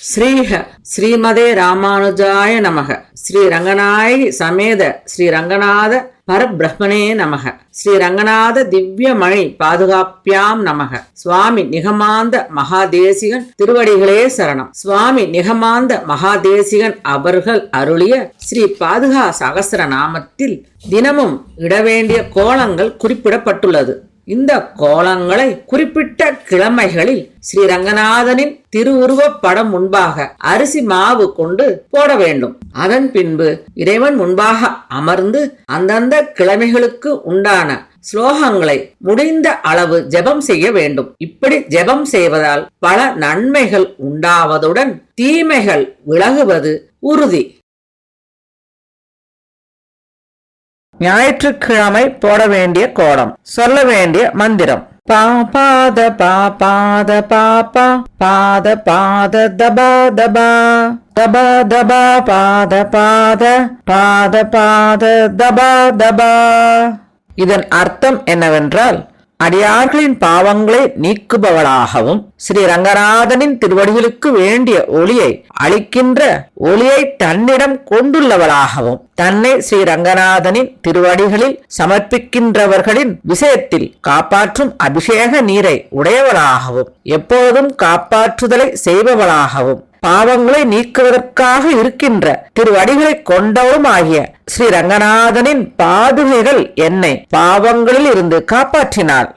ஸ்ரீஹ. ஸ்ரீமதே ராமானுஜாய நமக. ஸ்ரீ ரங்கநாயகி சமேத ஸ்ரீ ரங்கநாத பரபிரம்மனே நமக. ஸ்ரீ ரங்கநாத திவ்யமணி பாதுகாப்பியாம் நமக. சுவாமி நிகமாந்த மகாதேசிகன் திருவடிகளே சரணம். சுவாமி நிகமாந்த மகாதேசிகன் அவர்கள் அருளிய ஸ்ரீ பாதுகா சகசர நாமத்தில் தினமும் இடவேண்டிய கோலங்கள் குறிப்பிடப்பட்டுள்ளது. இந்த கோலங்களை குறிப்பிட்ட கிழமைகளில் ஸ்ரீ ரங்கநாதனின் திருவுருவப் படம் முன்பாக அரிசி மாவு கொண்டு போட வேண்டும். அதன் பின்பு இறைவன் முன்பாக அமர்ந்து அந்தந்த கிழமைகளுக்கு உண்டான ஸ்லோகங்களை முடிந்த அளவு ஜெபம் செய்ய வேண்டும். இப்படி ஜெபம் செய்வதால் பல நன்மைகள் உண்டாவதுடன் தீமைகள் விலகுவது உறுதி. ஞாயிற்றுக்கிழமை போட வேண்டிய கோலம் சொல்ல வேண்டிய மந்திரம் பா பாத பாப்பா பாத பாத தபா தபா தபா தபா பாத பாத பாத பாத தபா தபா இதன் அர்த்தம் என்னவென்றால் அடியார்களின் பாவங்களை நீக்குபவளாகவும் ஸ்ரீ ரங்கநாதனின் திருவடிகளுக்கு வேண்டிய ஒளியை அளிக்கின்ற ஒளியை தன்னிடம் கொண்டுள்ளவளாகவும் தன்னை ஸ்ரீ ரங்கநாதனின் திருவடிகளில் சமர்ப்பிக்கின்றவர்களின் விஷயத்தில் காப்பாற்றும் அபிஷேக நீரை உடையவளாகவும் எப்போதும் காப்பாற்றுதலை செய்பவளாகவும் பாவங்களை நீக்குவதற்காக இருக்கின்ற திருவடிகளை கொண்டவரும் ஆகிய ஸ்ரீ ரங்கநாதனின் பாதுகைகள் என்னை பாவங்களில் இருந்து காப்பாற்றினாள்